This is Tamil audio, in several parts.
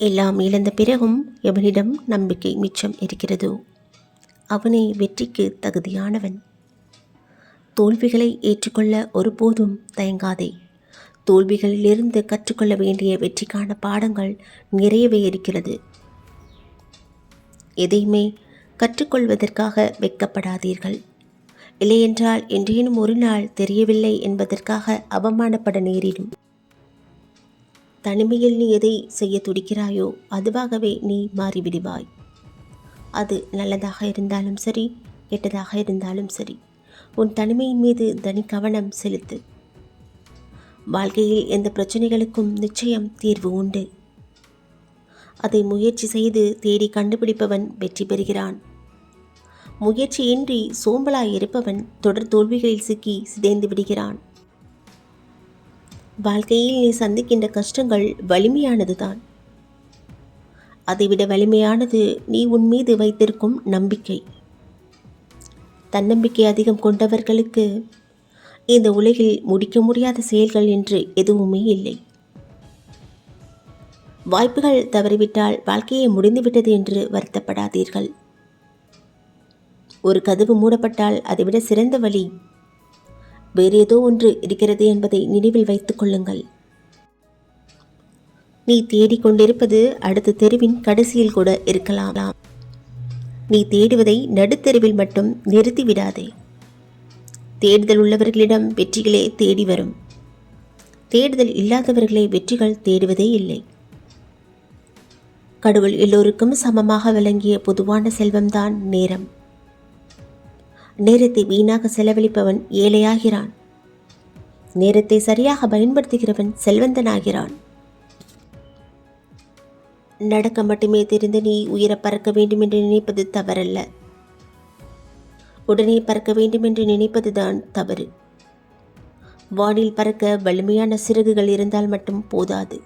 எல்லாம் இழந்த பிறகும் எவனிடம் நம்பிக்கை மிச்சம் இருக்கிறதோ அவனே வெற்றிக்கு தகுதியானவன். தோல்விகளை ஏற்றுக்கொள்ள ஒருபோதும் தயங்காதே. தோல்விகளிலிருந்து கற்றுக்கொள்ள வேண்டிய வெற்றிக்கான பாடங்கள் நிறையவே இருக்கிறது. எதையுமே கற்றுக்கொள்வதற்காக வெட்கப்படாதீர்கள். இல்லையென்றால் என்றேனும் ஒரு நாள் தெரியவில்லை என்பதற்காக அவமானப்பட நேரிடும். தனிமையில் நீ எதை செய்ய துடிக்கிறாயோ அதுவாகவே நீ மாறிவிடுவாய். அது நல்லதாக இருந்தாலும் சரி கெட்டதாக இருந்தாலும் சரி. உன் தனிமையின் மீது தனி கவனம் செலுத்து. வாழ்க்கையில் எந்த பிரச்சனைகளுக்கும் நிச்சயம் தீர்வு உண்டு. அதை முயற்சி செய்து தேடி கண்டுபிடிப்பவன் வெற்றி பெறுகிறான். முயற்சியின்றி சோம்பலாய் இருப்பவன் தொடர் தோல்விகளில் சிக்கி சிதைந்து விடுகிறான். வாழ்க்கையில் நீ சந்திக்கின்ற கஷ்டங்கள் வலிமையானது தான் அதைவிட வலிமையானது நீ உன் மீது வைத்திருக்கும் நம்பிக்கை. தன்னம்பிக்கை அதிகம் கொண்டவர்களுக்கு இந்த உலகில் முடிக்க முடியாத செயல்கள் என்று எதுவுமே இல்லை. வாய்ப்புகள் தவறிவிட்டால் வாழ்க்கையை முடிந்துவிட்டது என்று வருத்தப்படாதீர்கள். ஒரு கதவு மூடப்பட்டால் அதைவிட சிறந்த வழி வேறு ஏதோ ஒன்று இருக்கிறது என்பதை நினைவில் வைத்துக் கொள்ளுங்கள். நீ தேடிக்கொண்டிருப்பது அடுத்த தெருவின் கடைசியில் கூட இருக்கலாம். நீ தேடுவதை நடுத்தெருவில் மட்டும் நிறுத்திவிடாதே தேடுதல் உள்ளவர்களிடம் வெற்றிகளே தேடி வரும். தேடுதல் இல்லாதவர்களை வெற்றிகள் தேடுவதே இல்லை. கடவுள் எல்லோருக்கும் சமமாக விளங்கிய பொதுவான செல்வம்தான் நேரம். நேரத்தை வீணாக செலவழிப்பவன் ஏழையாகிறான். நேரத்தை சரியாக பயன்படுத்துகிறவன் செல்வந்தனாகிறான். நடக்க மட்டுமே தெரிந்து நீ உயிர பறக்க வேண்டும் என்று நினைப்பது தவறல்ல. உடனே பறக்க வேண்டும் என்று நினைப்பதுதான் தவறு. வானில் பறக்க வலிமையான சிறகுகள் இருந்தால் மட்டும் போதாது.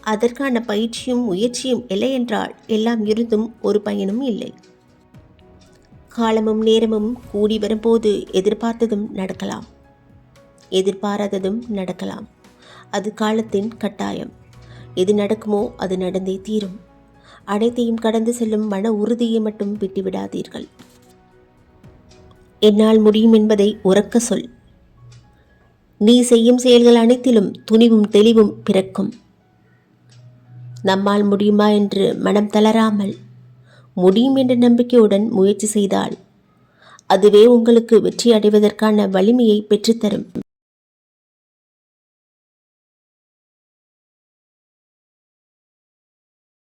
அதற்கான பயிற்சியும் முயற்சியும் இல்லை என்றால் எல்லாம் இருந்தும் ஒரு பயனும் இல்லை. காலமும் நேரமும் கூடி வரும்போது எதிர்பார்த்ததும் நடக்கலாம். எதிர்பாராததும் நடக்கலாம். அது காலத்தின் கட்டாயம். எது நடக்குமோ அது நடந்தே தீரும். அனைத்தையும் கடந்து செல்லும் மன உறுதியை மட்டும் விட்டுவிடாதீர்கள். என்னால் முடியும் என்பதை உறக்க சொல். நீ செய்யும் செயல்கள் அனைத்திலும் துணிவும் தெளிவும் பிறக்கும். நம்மால் முடியுமா என்று மனம் தளராமல் முடியும் என்ற நம்பிக்கையுடன் முயற்சி செய்தால் அதுவே உங்களுக்கு வெற்றி அடைவதற்கான வலிமையை பெற்றுத்தரும்.